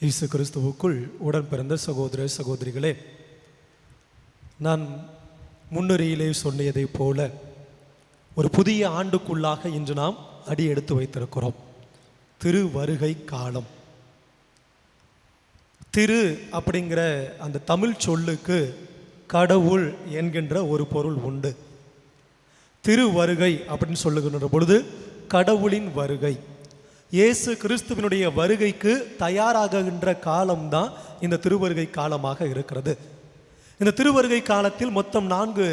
இயேசு கிறிஸ்துவுக்குள் உடன் பிறந்த சகோதர சகோதரிகளே நான் முன்னுரையிலே சொன்னியதைப் போல ஒரு புதிய ஆண்டுக்குள்ளாக இன்று நாம் அடி எடுத்து வைத்திருக்கிறோம். திரு வருகை காலம். திரு அப்படிங்கிற அந்த தமிழ் சொல்லுக்கு கடவுள் என்கின்ற ஒரு பொருள் உண்டு. திரு வருகை அப்படின்னு சொல்லுகின்ற பொழுது கடவுளின் வருகை. இயேசு கிறிஸ்துவினுடைய வருகைக்கு தயாராகுகின்ற காலம்தான் இந்த திருவருகை காலமாக இருக்கிறது. இந்த திருவருகை காலத்தில் மொத்தம் நான்கு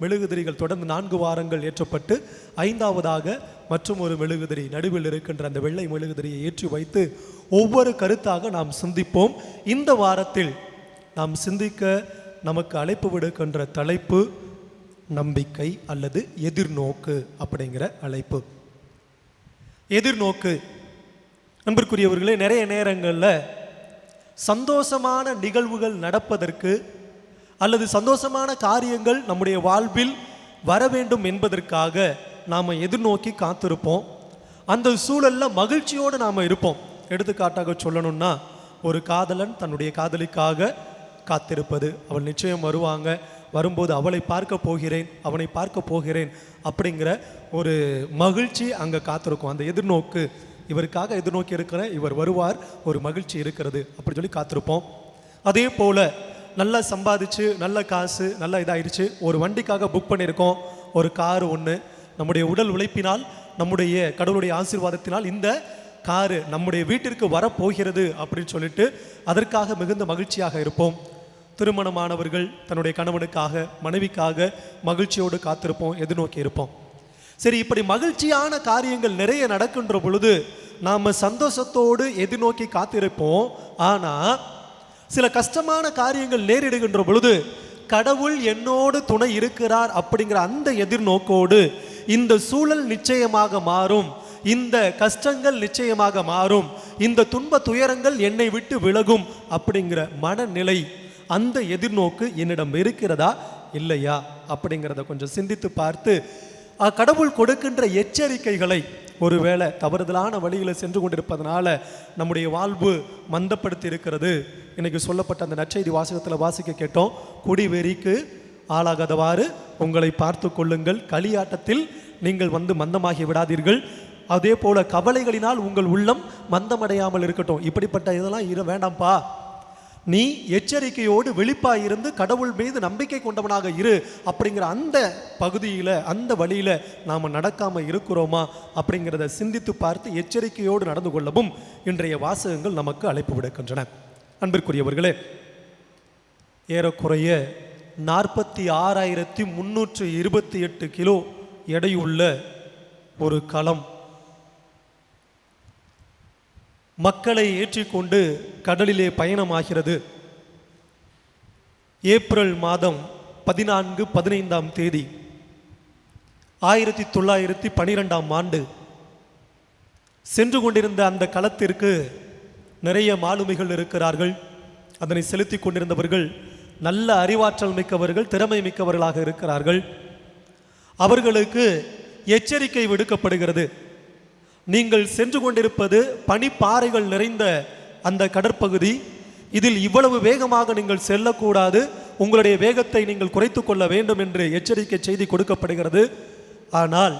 மெழுகுதிரிகள் தொடர்ந்து நான்கு வாரங்கள் ஏற்றப்பட்டு ஐந்தாவதாக மற்றும் ஒரு மெழுகுதிரி நடுவில் இருக்கின்ற அந்த வெள்ளை மெழுகுதிரியை ஏற்றி வைத்து ஒவ்வொரு கருத்தாக நாம் சிந்திப்போம். இந்த வாரத்தில் நாம் சிந்திக்க நமக்கு அழைப்பு விடுக்கின்ற தலைப்பு நம்பிக்கை அல்லது எதிர்நோக்கு அப்படிங்கிற அழைப்பு. எதிர்நோக்கு. நண்பருக்குரியவர்களே நிறைய நேரங்களில் சந்தோஷமான நிகழ்வுகள் நடப்பதற்கு அல்லது சந்தோஷமான காரியங்கள் நம்முடைய வாழ்வில் வர வேண்டும் என்பதற்காக நாம் எதிர்நோக்கி காத்திருப்போம். அந்த சூழலில் மகிழ்ச்சியோடு நாம் இருப்போம். எடுத்துக்காட்டாக சொல்லணும்னா ஒரு காதலன் தன்னுடைய காதலிக்காக காத்திருப்பது. அவள் நிச்சயம் வருவாங்க. வரும்போது அவளை பார்க்க போகிறேன் அவனை பார்க்க போகிறேன் அப்படிங்கிற ஒரு மகிழ்ச்சி அங்கே காத்திருக்கும். அந்த எதிர்நோக்கு இவருக்காக எதிர்நோக்கி இருக்கிற இவர் வருவார் ஒரு மகிழ்ச்சி இருக்கிறது அப்படி சொல்லி காத்திருப்போம். அதே போல் நல்லா சம்பாதிச்சு நல்ல காசு நல்லா இதாகிடுச்சு ஒரு வண்டிக்காக புக் பண்ணியிருக்கோம் ஒரு கார் ஒன்று நம்முடைய உடல் உழைப்பினால் நம்முடைய கடவுளுடைய ஆசீர்வாதத்தினால் இந்த காரு நம்முடைய வீட்டிற்கு வரப்போகிறது அப்படின்னு சொல்லிட்டு அதற்காக மிகுந்த மகிழ்ச்சியாக இருப்போம். திருமணமானவர்கள் தன்னுடைய கணவனுக்காக மனைவிக்காக மகிழ்ச்சியோடு காத்திருப்போம் எதிர்நோக்கி இருப்போம். சரி இப்படி மகிழ்ச்சியான காரியங்கள் நிறைய நடக்கின்ற பொழுது நாம் சந்தோஷத்தோடு எதிர்நோக்கி காத்திருப்போம். ஆனால் சில கஷ்டமான காரியங்கள் நேரிடுகின்ற பொழுது கடவுள் என்னோடு துணை இருக்கிறார் அப்படிங்கிற அந்த எதிர்நோக்கோடு இந்த சூழல் நிச்சயமாக மாறும். இந்த கஷ்டங்கள் நிச்சயமாக மாறும். இந்த துன்ப துயரங்கள் என்னை விட்டு விலகும் அப்படிங்கிற மனநிலை அந்த எதிர்நோக்கு என்னிடம் இருக்கிறதா? இல்லையா? அப்படிங்கிறத கொஞ்சம் சிந்தித்து பார்த்து கடவுள் கொடுக்கின்ற எச்சரிக்கைகளை ஒருவேளை தவறுதலான வழியில் சென்று கொண்டிருப்பதனால நம்முடைய வாழ்வு மந்தப்படுத்தி இருக்கிறது இன்னைக்கு சொல்லப்பட்ட அந்த நற்செய்தி வாசகத்தில் வாசிக்க கேட்டோம். குடிவெறிக்கு ஆளாகாதவாறு உங்களை பார்த்து கொள்ளுங்கள். களியாட்டத்தில் நீங்கள் வந்து மந்தமாகி விடாதீர்கள். அதே போல கவலைகளினால் உங்கள் உள்ளம் மந்தமடையாமல் இருக்கட்டும். இப்படிப்பட்ட இதெல்லாம் இரு வேண்டாம்ப்பா. நீ எச்சரிக்கையோடு வெளிப்பாய் இருந்து கடவுள் மீது நம்பிக்கை கொண்டவனாக இரு அப்படிங்கிற அந்த பகுதியில் அந்த வழியில் நாம் நடக்காமல் இருக்கிறோமா அப்படிங்கிறத சிந்தித்து பார்த்து எச்சரிக்கையோடு நடந்து கொள்ளவும் இன்றைய வாசகங்கள் நமக்கு அழைப்பு விடுக்கின்றன. அன்பிற்குரியவர்களே ஏறக்குறைய நாற்பத்தி ஆறாயிரத்தி முந்நூற்று இருபத்தி எட்டு கிலோ எடையுள்ள ஒரு களம் மக்களை ஏற்றிக்கொண்டு கடலிலே பயணமாகிறது. ஏப்ரல் மாதம் பதினான்கு பதினைந்தாம் தேதி ஆயிரத்தி தொள்ளாயிரத்தி பனிரெண்டாம் ஆண்டு. சென்று கொண்டிருந்த அந்த களத்திற்கு நிறைய மாலுமிகள் இருக்கிறார்கள். அதனை செலுத்தி கொண்டிருந்தவர்கள் நல்ல அறிவாற்றல் மிக்கவர்கள் திறமை மிக்கவர்களாக இருக்கிறார்கள். அவர்களுக்கு எச்சரிக்கை விடுக்கப்படுகிறது. நீங்கள் சென்று கொண்டிருப்பது பனிப்பாறைகள் நிறைந்த அந்த கடற்பகுதி. இதில் இவ்வளவு வேகமாக நீங்கள் செல்லக்கூடாது. உங்களுடைய வேகத்தை நீங்கள் குறைத்து கொள்ள வேண்டும் என்று எச்சரிக்கை செய்தி கொடுக்கப்படுகிறது. ஆனால்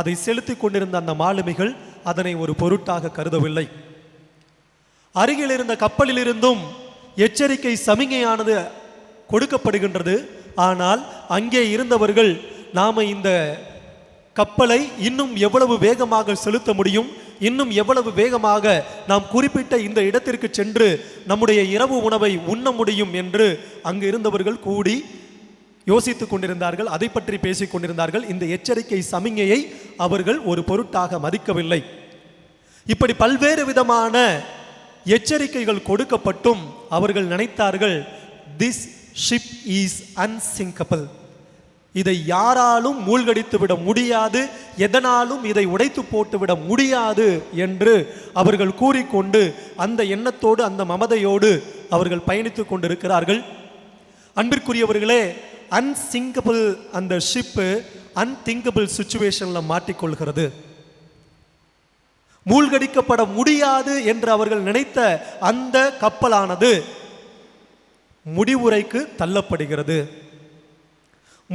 அதை செலுத்தி கொண்டிருந்த அந்த மாலுமிகள் அதனை ஒரு பொருட்டாக கருதவில்லை. அருகில் இருந்த கப்பலிலிருந்தும் எச்சரிக்கை சமிகையானது கொடுக்கப்படுகின்றது. ஆனால் அங்கே இருந்தவர்கள் நாம் இந்த கப்பலை இன்னும் எவ்வளவு வேகமாக செலுத்த முடியும்? இன்னும் எவ்வளவு வேகமாக நாம் குறிப்பிட்ட இந்த இடத்திற்கு சென்று நம்முடைய இரவு உணவை உண்ண முடியும் என்று அங்கு இருந்தவர்கள் கூடி யோசித்துக் கொண்டிருந்தார்கள் அதை பற்றி பேசிக் கொண்டிருந்தார்கள். இந்த எச்சரிக்கை சமிஞையை அவர்கள் ஒரு பொருட்டாக மதிக்கவில்லை. இப்படி பல்வேறு விதமான எச்சரிக்கைகள் கொடுக்கப்பட்டும் அவர்கள் நினைத்தார்கள் திஸ் ஷிப் இஸ் அன்சிங்கபிள் இதை யாராலும் மூழ்கடித்து விட முடியாது எதனாலும் இதை உடைத்து போட்டுவிட முடியாது என்று அவர்கள் கூறிக்கொண்டு அந்த எண்ணத்தோடு அந்த மமதையோடு அவர்கள் பயணித்து கொண்டிருக்கிறார்கள். அன்பிற்குரியவர்களே அன்சிங்கபிள் அந்த ஷிப்பு அன்திங்கபிள் சுச்சுவேஷனில் மாட்டிக்கொள்கிறது. மூழ்கடிக்கப்பட முடியாது என்று அவர்கள் நினைத்த அந்த கப்பலானது முடிவுரைக்கு தள்ளப்படுகிறது.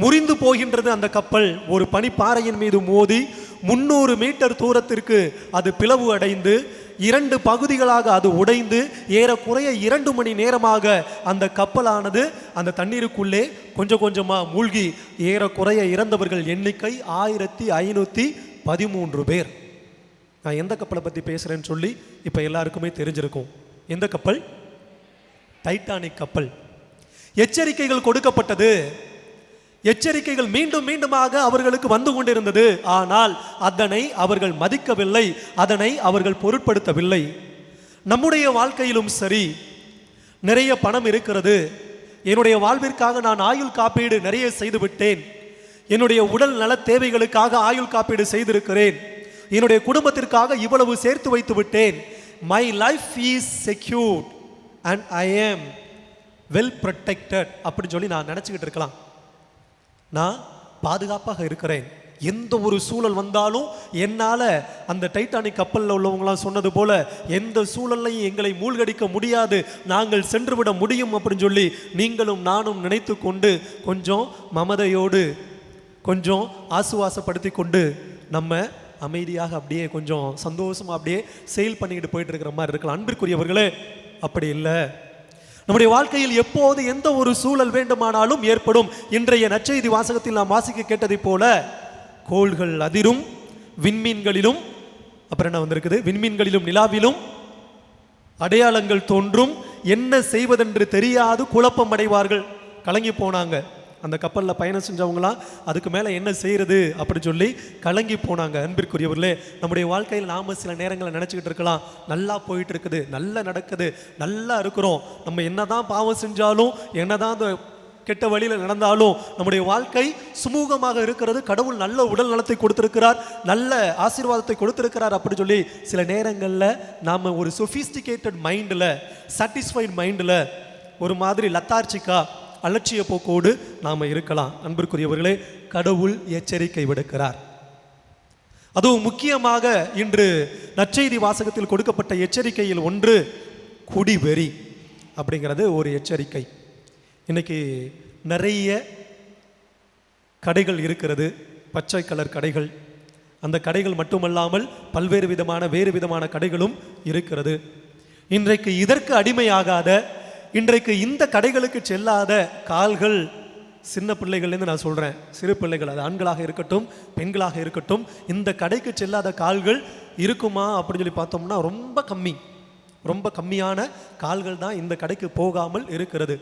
முறிந்து போகின்றது அந்த கப்பல். ஒரு பனிப்பாறையின் மீது மோதி முன்னூறு மீட்டர் தூரத்திற்கு அது பிளவு அடைந்து இரண்டு பகுதிகளாக அது உடைந்து ஏறக்குறைய இரண்டு மணி நேரமாக அந்த கப்பலானது அந்த தண்ணீருக்குள்ளே கொஞ்சம் கொஞ்சமாக மூழ்கி ஏறக்குறைய இறந்தவர்கள் எண்ணிக்கை ஆயிரத்தி ஐநூற்றி பதிமூன்று பேர். நான் எந்த கப்பலை பற்றி பேசுகிறேன்னு சொல்லி இப்போ எல்லாருக்குமே தெரிஞ்சிருக்கும். எந்த கப்பல்? டைட்டானிக் கப்பல். எச்சரிக்கைகள் கொடுக்கப்பட்டது. எச்சரிக்கைகள் மீண்டும் மீண்டுமாக அவர்களுக்கு வந்து கொண்டிருந்தது. ஆனால் அதனை அவர்கள் மதிக்கவில்லை. அதனை அவர்கள் பொருட்படுத்தவில்லை. நம்முடைய வாழ்க்கையிலும் சரி நிறைய பணம் இருக்கிறது. என்னுடைய வாழ்விற்காக நான் ஆயுள் காப்பீடு நிறைய செய்துவிட்டேன். என்னுடைய உடல் நல தேவைகளுக்காக ஆயுள் காப்பீடு செய்திருக்கிறேன். என்னுடைய குடும்பத்திற்காக இவ்வளவு சேர்த்து வைத்து விட்டேன். My life is secured and I am well protected அப்படின்னு சொல்லி நான் நினச்சிக்கிட்டு இருக்கலாம். நான் பாதுகாப்பாக இருக்கிறேன். எந்த ஒரு சூழல் வந்தாலும் என்னால் அந்த டைட்டானிக் கப்பலில் உள்ளவங்களாம் சொன்னது போல எந்த சூழல்லையும் எங்களை மூழ்கடிக்க முடியாது. நாங்கள் சென்றுவிட முடியும் அப்படின்னு சொல்லி நீங்களும் நானும் நினைத்து கொண்டு கொஞ்சம் மமதையோடு கொஞ்சம் ஆசுவாசப்படுத்தி கொண்டு நம்ம அமைதியாக அப்படியே கொஞ்சம் சந்தோஷமாக அப்படியே செயல் பண்ணிக்கிட்டு போயிட்டு இருக்கிற மாதிரி இருக்கலாம். அன்பிற்குரியவர்களே அப்படி இல்லை. நம்முடைய வாழ்க்கையில் எப்போது எந்த ஒரு சூழல் வேண்டுமானாலும் ஏற்படும். இன்றைய நற்செய்தி வாசகத்தில் நாம் வாசிக்க கேட்டதைப் போல கோள்கள் அதிரும் விண்மீன்களிலும் அப்புறம் என்ன வந்திருக்குது? விண்மீன்களிலும் நிலாவிலும் அடையாளங்கள் தோன்றும். என்ன செய்வதென்று தெரியாது குழப்பம் அடைவார்கள். கலங்கி போனாங்க. அந்த கப்பலில் பயணம் செஞ்சவங்களாம் அதுக்கு மேலே என்ன செய்கிறது அப்படின்னு சொல்லி கலங்கி போனாங்க. அன்பிற்குரியவர்களே நம்முடைய வாழ்க்கையில் நாம் சில நேரங்களில் நினச்சிக்கிட்டு இருக்கலாம். நல்லா போயிட்டு இருக்குது நல்லா நடக்குது நல்லா இருக்கிறோம். நம்ம என்னதான் பாவம் செஞ்சாலும் என்னதான் அந்த கெட்ட வழியில் நடந்தாலும் நம்முடைய வாழ்க்கை சுமூகமாக இருக்கிறது. கடவுள் நல்ல உடல் நலத்தை கொடுத்திருக்கிறார் நல்ல ஆசீர்வாதத்தை கொடுத்திருக்கிறார் அப்படின்னு சொல்லி சில நேரங்களில் நாம் ஒரு சொஃபிஸ்டிகேட்டட் மைண்டில் சாட்டிஸ்ஃபைட் மைண்டில் ஒரு மாதிரி லத்தார்ச்சிக்கா அலட்சிய போக்கோடு நாம் இருக்கலாம். அன்பிற்குரியவர்களே கடவுள் எச்சரிக்கை விடுக்கிறார். அதுவும் முக்கியமாக இன்று நற்செய்தி வாசகத்தில் கொடுக்கப்பட்ட எச்சரிக்கையில் ஒன்று குடிவெறி அப்படிங்கிறது ஒரு எச்சரிக்கை. இன்னைக்கு நிறைய கடைகள் இருக்கிறது பச்சை கலர் கடைகள். அந்த கடைகள் மட்டுமல்லாமல் பல்வேறு விதமான வேறு விதமான கடைகளும் இருக்கிறது. இன்றைக்கு இதற்கு அடிமையாகாத இன்றைக்கு இந்த கடைகளுக்கு செல்லாத கால்கள் சின்ன பிள்ளைகள்லேருந்து நான் சொல்கிறேன் சிறு பிள்ளைகள் அது ஆண்களாக இருக்கட்டும் பெண்களாக இருக்கட்டும் இந்த கடைக்கு செல்லாத கால்கள் இருக்குமா அப்படின்னு சொல்லி பார்த்தோம்னா ரொம்ப கம்மி. ரொம்ப கம்மியான கால்கள் தான் இந்த கடைக்கு போகாமல் இருக்கிறது.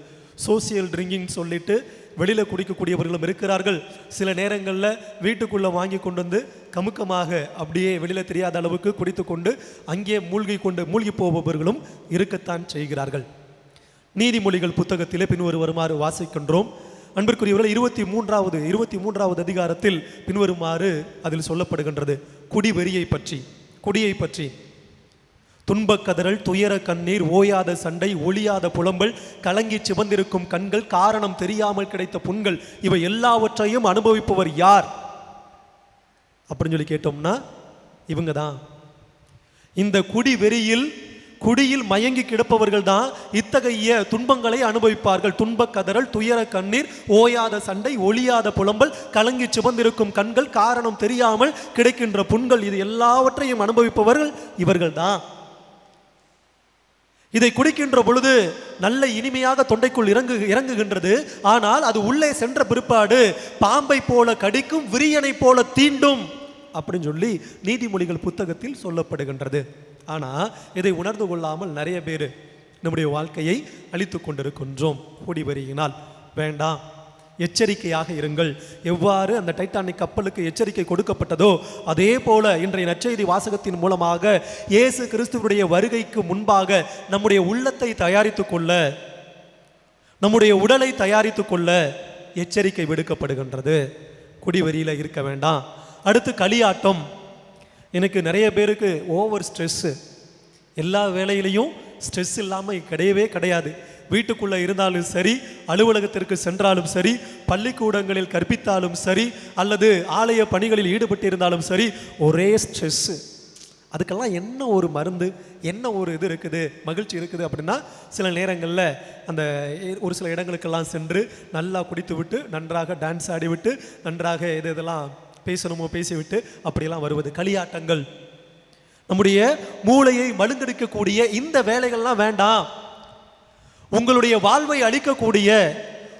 சோசியல் ட்ரிங்கிங் சொல்லிட்டு வெளியில் குடிக்கக்கூடியவர்களும் இருக்கிறார்கள். சில நேரங்களில் வீட்டுக்குள்ளே வாங்கி கொண்டு வந்து கமுக்கமாக அப்படியே வெளியில் தெரியாத அளவுக்கு குடித்து கொண்டு அங்கே மூழ்கி கொண்டு மூழ்கி போபவர்களும் இருக்கத்தான் செய்கிறார்கள். நீதிமொழிகள் புத்தகத்திலே பின்வருமாறு வாசிக்கின்றோம். அன்பிற்குரியவர்கள் இருபத்தி மூன்றாவது இருபத்தி மூன்றாவது அதிகாரத்தில் பின்வருமாறு அதில் சொல்லப்படுகின்றது. குடிவெறியை பற்றி. குடியை பற்றி. துன்பக்கதறல் துயர கண்ணீர் ஓயாத சண்டை ஒளியாத புலம்பல் கலங்கி சிவந்திருக்கும் கண்கள் காரணம் தெரியாமல் கிடைத்த புண்கள் இவை எல்லாவற்றையும் அனுபவிப்பவர் யார்? அப்படின்னு சொல்லி கேட்டோம்னா இவங்க தான் இந்த குடி வெறியில் குடியில் மயங்கி கிடப்பவர்கள் தான் இத்தகைய துன்பங்களை அனுபவிப்பார்கள். துன்பக் கதறல் துயர கண்ணீர் ஓயாத சண்டை ஒளியாத புலம்பல் கலங்கி சிவந்திருக்கும் கண்கள் காரணம் தெரியாமல் கிடைக்கின்ற புண்கள் இது எல்லாவற்றையும் அனுபவிப்பவர்கள் இவர்கள் தான் இதை குடிக்கின்ற பொழுது நல்ல இனிமையாக தொண்டைக்குள் இறங்கு இறங்குகின்றது. ஆனால் அது உள்ளே சென்ற பிற்பாடு பாம்பை போல கடிக்கும் விரியனை போல தீண்டும் அப்படின்னு சொல்லி நீதிமொழிகள் புத்தகத்தில் சொல்லப்படுகின்றது. ஆனால் இதை உணர்ந்து கொள்ளாமல் நிறைய பேர் நம்முடைய வாழ்க்கையை அழித்து கொண்டிருக்கின்றோம். கூடி வருகினால் வேண்டாம். எச்சரிக்கையாக இருங்கள். எவ்வாறு அந்த டைட்டானிக் கப்பலுக்கு எச்சரிக்கை கொடுக்கப்பட்டதோ அதே போல இன்றைய நற்செய்தி வாசகத்தின் மூலமாக இயேசு கிறிஸ்துவனுடைய வருகைக்கு முன்பாக நம்முடைய உள்ளத்தை தயாரித்து கொள்ள நம்முடைய உடலை தயாரித்து கொள்ள எச்சரிக்கை விடுக்கப்படுகின்றது. குடிவரியில் இருக்க வேண்டாம். அடுத்து களியாட்டம். எனக்கு நிறைய பேருக்கு ஓவர் ஸ்ட்ரெஸ்ஸு எல்லா வேலையிலையும் ஸ்ட்ரெஸ் இல்லாமல் கிடையவே கிடையாது. வீட்டுக்குள்ளே இருந்தாலும் சரி அலுவலகத்திற்கு சென்றாலும் சரி பள்ளிக்கூடங்களில் கற்பித்தாலும் சரி அல்லது ஆலய பணிகளில் ஈடுபட்டு இருந்தாலும் சரி ஒரே ஸ்ட்ரெஸ்ஸு அதுக்கெல்லாம் என்ன ஒரு மருந்து என்ன ஒரு இது இருக்குது மகிழ்ச்சி இருக்குது அப்படின்னா சில நேரங்களில் அந்த ஒரு சில இடங்களுக்கெல்லாம் சென்று நல்லா குடித்து விட்டு நன்றாக டான்ஸ் ஆடிவிட்டு நன்றாக இது இதெல்லாம் பேசணுமோ பேசிவிட்டு அப்படியெல்லாம் வருவது களியாட்டங்கள். நம்முடைய மூளையை மழுங்கடிக்கக்கூடிய இந்த வேலைகள்லாம் வேண்டாம். உங்களுடைய வாழ்வை அளிக்கக்கூடிய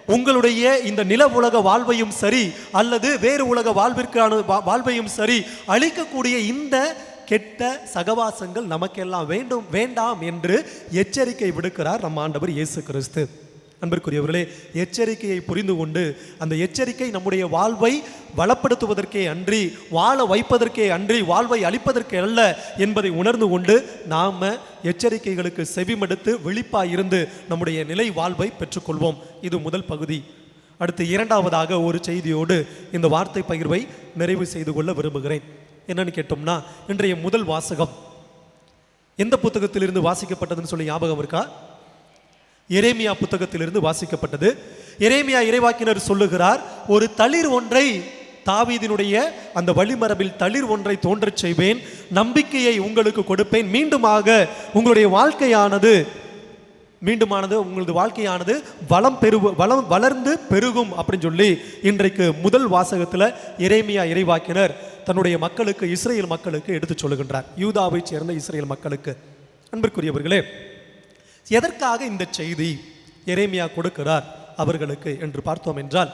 உங்களுடைய இந்த நில உலக வாழ்வையும் சரி அல்லது வேறு உலக வாழ்விற்கான வா- வாழ்வையும் சரி அளிக்கக்கூடிய இந்த கெட்ட சகவாசங்கள் நமக்கெல்லாம் வேண்டும் வேண்டாம் என்று எச்சரிக்கை விடுக்கிறார் நம்ம ஆண்டவர் இயேசு கிறிஸ்து. அன்பிற்குரியவர்களே எச்சரிக்கையை புரிந்து கொண்டு அந்த எச்சரிக்கை நம்முடைய வாழ்வை வளப்படுத்துவதற்கே அன்றி வாழ வைப்பதற்கே அன்றி வாழ்வை அளிப்பதற்கே அல்ல என்பதை உணர்ந்து கொண்டு நாம் எச்சரிக்கைகளுக்கு செவிமடுத்து விழிப்பாய் இருந்து நம்முடைய நிலை வாழ்வை பெற்றுக்கொள்வோம். இது முதல் பகுதி. அடுத்து இரண்டாவதாக ஒரு செய்தியோடு இந்த வார்த்தை பகிர்வை நிறைவு செய்து கொள்ள விரும்புகிறேன். என்னன்னு கேட்டோம்னா இன்றைய முதல் வாசகம். எந்த புத்தகத்திலிருந்து வாசிக்கப்பட்டதுன்னு சொல்லி ஞாபகம் இருக்கா? எரேமியா புத்தகத்திலிருந்து வாசிக்கப்பட்டது. எரேமியா இறைவாக்கினர் சொல்லுகிறார் ஒரு தளிர் ஒன்றை தாவீதினுடைய அந்த வழிமரபில் தளிர் ஒன்றை தோன்றச் செய்வேன். நம்பிக்கையை உங்களுக்கு கொடுப்பேன். மீண்டுமாக உங்களுடைய வாழ்க்கையானது மீண்டுமானது உங்களது வாழ்க்கையானது வளம் பெரு வளம் வளர்ந்து பெருகும் அப்படின்னு சொல்லி இன்றைக்கு முதல் வாசகத்தில் எரேமியா இறைவாக்கினர் தன்னுடைய மக்களுக்கு இஸ்ரேல் மக்களுக்கு எடுத்துச் சொல்லுகின்றார். யூதாவைச் சேர்ந்த இஸ்ரேல் மக்களுக்கு. அன்பிற்குரியவர்களே எதற்காக இந்த செய்தி எரேமியா கொடுக்கிறார் அவர்களுக்கு என்று பார்த்தோம் என்றால்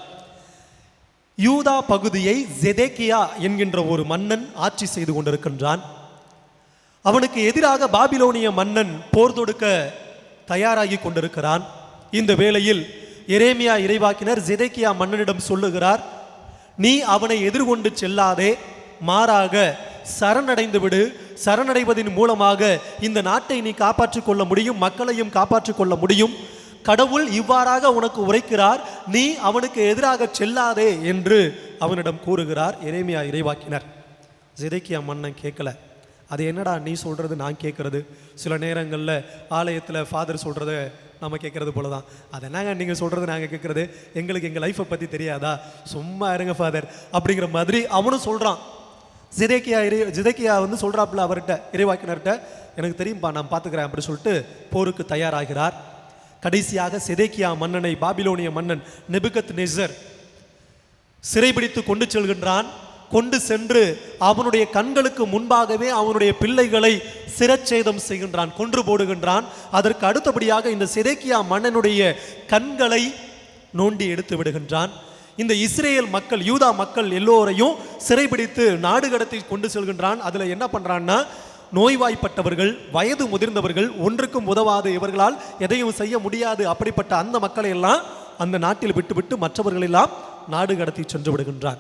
யூதா பகுதியை ஜெதேக்கியா என்கின்ற ஒரு மன்னன் ஆட்சி செய்து கொண்டிருக்கின்றான். அவனுக்கு எதிராக பாபிலோனிய மன்னன் போர் தொடுக்க தயாராகி கொண்டிருக்கிறான். இந்த வேளையில் எரேமியா இறைவாக்கினர் ஜெதேக்கியா மன்னனிடம் சொல்லுகிறார் நீ அவனை எதிர்கொண்டு செல்லாதே மாறாக சரணடைந்து விடு சரணடைவதன் மூலமாக இந்த நாட்டை நீ காப்பாற்றிக் கொள்ள முடியும் மக்களையும் காப்பாற்றிக் கொள்ள முடியும். கடவுள் இவ்வாறாக உனக்கு உரைக்கிறார் நீ அவனுக்கு எதிராக செல்லாதே என்று அவனிடம் கூறுகிறார் இறைமையா இறைவாக்கினர். ஜிதைக்கியா மன்னன் கேட்கல. அது என்னடா நீ சொல்கிறது நான் கேட்கறது? சில நேரங்களில் ஆலயத்தில் ஃபாதர் சொல்கிறத நம்ம கேட்குறது போல தான் அது என்னங்க நீங்கள் சொல்கிறது நாங்கள் கேட்குறது? எங்களுக்கு எங்கள் லைஃப்பை பற்றி தெரியாதா? சும்மா இருங்க ஃபாதர் அப்படிங்கிற மாதிரி அவனும் சொல்கிறான் ஜிதேக்கியா இறை ஜிதேக்கியா வந்து சொல்கிறாப்புல அவர்கிட்ட இறைவாக்கினர்கிட்ட எனக்கு தெரியும்ப்பா நான் பார்த்துக்கிறேன் அப்படி சொல்லிட்டு போருக்கு தயாராகிறார். கடைசியாக செதேக்கியா மன்னனை பாபிலோனிய மன்னன் நெபுகத் நெசர் சிறைபிடித்து கொண்டு செல்கின்றான். கொண்டு சென்று அவனுடைய கண்களுக்கு முன்பாகவே அவனுடைய பிள்ளைகளை சிரச்சேதம் செய்கின்றான் கொன்று போடுகின்றான். அதற்கு அடுத்தபடியாக இந்த சிதைக்கியா மன்னனுடைய கண்களை நோண்டி எடுத்து விடுகின்றான். இந்த இஸ்ரேல் மக்கள் யூதா மக்கள் எல்லோரையும் சிறைபிடித்து நாடு கடத்தி கொண்டு செல்கின்றான். அதில் என்ன பண்ணுறான்னா நோய்வாய்ப்பட்டவர்கள் வயது முதிர்ந்தவர்கள் ஒன்றுக்கும் உதவாது. இவர்களால் எதையும் செய்ய முடியாது. அப்படிப்பட்ட அந்த மக்களை எல்லாம் அந்த நாட்டில் விட்டுவிட்டு மற்றவர்களெல்லாம் நாடு கடத்தி சென்று விடுகின்றான்.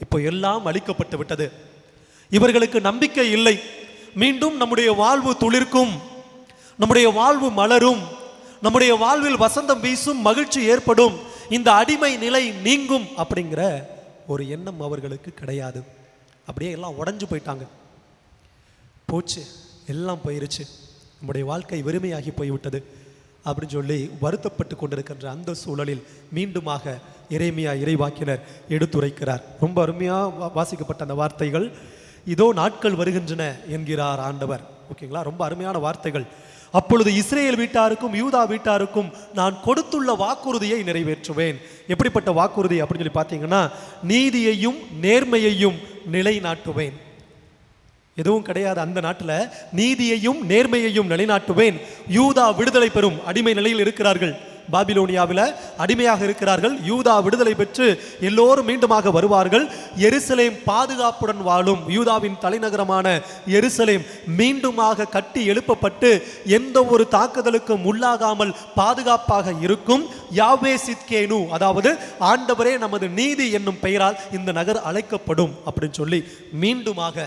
இப்போ எல்லாம் அழிக்கப்பட்டு விட்டது. இவர்களுக்கு நம்பிக்கை இல்லை. மீண்டும் நம்முடைய வாழ்வு துளிர்க்கும். நம்முடைய வாழ்வு மலரும். நம்முடைய வாழ்வில் வசந்தம் வீசும் மகிழ்ச்சி ஏற்படும். இந்த அடிமை நிலை நீங்கும் அப்படிங்கிற ஒரு எண்ணம் அவர்களுக்கு கிடையாது. அப்படியே எல்லாம் உடஞ்சு போயிட்டாங்க. போச்சு எல்லாம் போயிருச்சு. நம்முடைய வாழ்க்கை வெறுமையாகி போய்விட்டது அப்படின்னு சொல்லி வருத்தப்பட்டு கொண்டிருக்கின்ற அந்த சூழலில் மீண்டுமாக இறைமையா இறைவாக்கினர் எடுத்துரைக்கிறார். ரொம்ப அருமையாக வாசிக்கப்பட்ட அந்த வார்த்தைகள் இதோ நாட்கள் வருகின்றன என்கிறார் ஆண்டவர். ஓகேங்களா? ரொம்ப அருமையான வார்த்தைகள். அப்பொழுது இஸ்ரேல் வீட்டாருக்கும் யூதா வீட்டாருக்கும் நான் கொடுத்துள்ள வாக்குறுதியை நிறைவேற்றுவேன். எப்படிப்பட்ட வாக்குறுதி அப்படின்னு சொல்லி பார்த்தீங்கன்னா நீதியையும் நேர்மையையும் நிலைநாட்டுவேன். எதுவும் கிடையாது அந்த நாட்டில். நீதியையும் நேர்மையையும் நிலைநாட்டுவேன். யூதா விடுதலை பெறும் அடிமை நிலையில் இருக்கிறார்கள். பாபிலோனியாவில் அடிமையாக இருக்கிறார்கள். யூதா விடுதலை பெற்று எல்லோரும் மீண்டுமாக வருவார்கள். எருசலேம் பாதுகாப்புடன் வாழும். யூதாவின் தலைநகரமான எருசலேம் மீண்டுமாக கட்டி எழுப்பப்பட்டு எந்த ஒரு தாக்குதலுக்கும் உள்ளாகாமல் பாதுகாப்பாக இருக்கும். யாவே சித்கேனு அதாவது ஆண்டவரே நமது நீதி என்னும் பெயரால் இந்த நகர் அழைக்கப்படும் அப்படின்னு சொல்லி மீண்டுமாக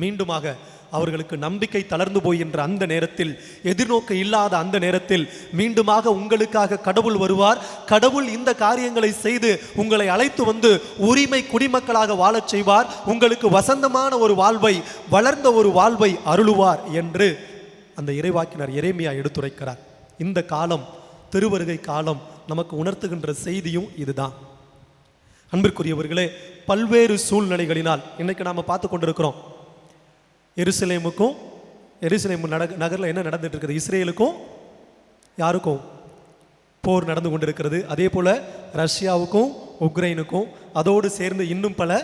மீண்டுமாக அவர்களுக்கு நம்பிக்கை தளர்ந்து போகின்ற அந்த நேரத்தில் எதிர்நோக்க இல்லாத அந்த நேரத்தில் மீண்டுமாக உங்களுக்காக கடவுள் வருவார். கடவுள் இந்த காரியங்களை செய்து உங்களை அழைத்து வந்து உரிமை குடிமக்களாக வாழச் செய்வார். உங்களுக்கு வசந்தமான ஒரு வாழ்வை வளர்ந்த ஒரு வாழ்வை அருளுவார் என்று அந்த இறைவாக்கினர் இறைமையா எடுத்துரைக்கிறார். இந்த காலம் திருவருகை காலம் நமக்கு உணர்த்துகின்ற செய்தியும் இதுதான். அன்பிற்குரியவர்களே பல்வேறு சூழ்நிலைகளினால் இன்னைக்கு நாம பார்த்து கொண்டிருக்கிறோம். எருசலேமுக்கும் எருசலேம் நட நகரில் என்ன நடந்துட்டு இருக்குது இஸ்ரேலுக்கும் யாருக்கும் போர் நடந்து கொண்டிருக்கிறது. அதே போல் ரஷ்யாவுக்கும் உக்ரைனுக்கும் அதோடு சேர்ந்து இன்னும் பல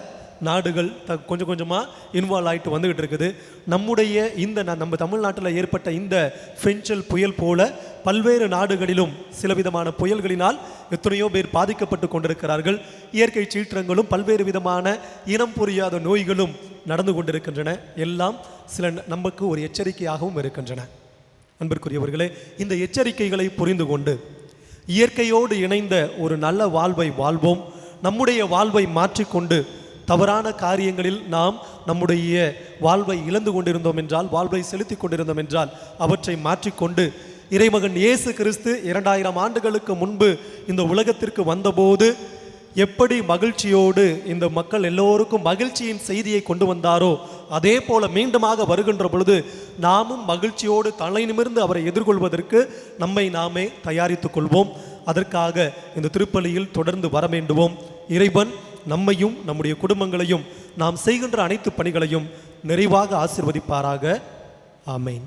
நாடுகள் த கொஞ்சம் கொஞ்சமாக இன்வால்வ் ஆகிட்டு வந்துக்கிட்டு இருக்குது நம்முடைய இந்த நம்ம தமிழ்நாட்டில் ஏற்பட்ட இந்த ஃப்ரெஞ்சல் புயல் போல பல்வேறு நாடுகளிலும் சில விதமான புயல்களினால் எத்தனையோ பேர் பாதிக்கப்பட்டு கொண்டிருக்கிறார்கள். இயற்கை சீற்றங்களும் பல்வேறு விதமான இனம் புரியாத நோய்களும் நடந்து கொண்டிருக்கின்றன. எல்லாம் சில நமக்கு ஒரு எச்சரிக்கையாகவும் இருக்கின்றன. அன்பிற்குரியவர்களே இந்த எச்சரிக்கைகளை புரிந்து கொண்டு இயற்கையோடு இணைந்த ஒரு நல்ல வாழ்வை வாழ்வோம். நம்முடைய வாழ்வை மாற்றிக்கொண்டு தவறான காரியங்களில் நாம் நம்முடைய வாழ்வை இழந்து கொண்டிருந்தோம் என்றால் வாழ்வை செலுத்தி கொண்டிருந்தோம் என்றால் அவற்றை மாற்றிக்கொண்டு இறைமகன் இயேசு கிறிஸ்து இரண்டாயிரம் ஆண்டுகளுக்கு முன்பு இந்த உலகத்திற்கு வந்தபோது எப்படி மகிழ்ச்சியோடு இந்த மக்கள் எல்லோருக்கும் மகிழ்ச்சியின் செய்தியை கொண்டு வந்தாரோ அதே போல மீண்டுமாக வருகின்ற பொழுது நாமும் மகிழ்ச்சியோடு தலை நிமிர்ந்து அவரை எதிர்கொள்வதற்கு நம்மை நாமே தயாரித்துக் கொள்வோம். அதற்காக இந்த திருப்பலியில் தொடர்ந்து வர வேண்டுவோம். இறைவன் நம்மையும் நம்முடைய குடும்பங்களையும் நாம் செய்கின்ற அனைத்து பணிகளையும் நிறைவாக ஆசிர்வதிப்பாராக. ஆமேன்.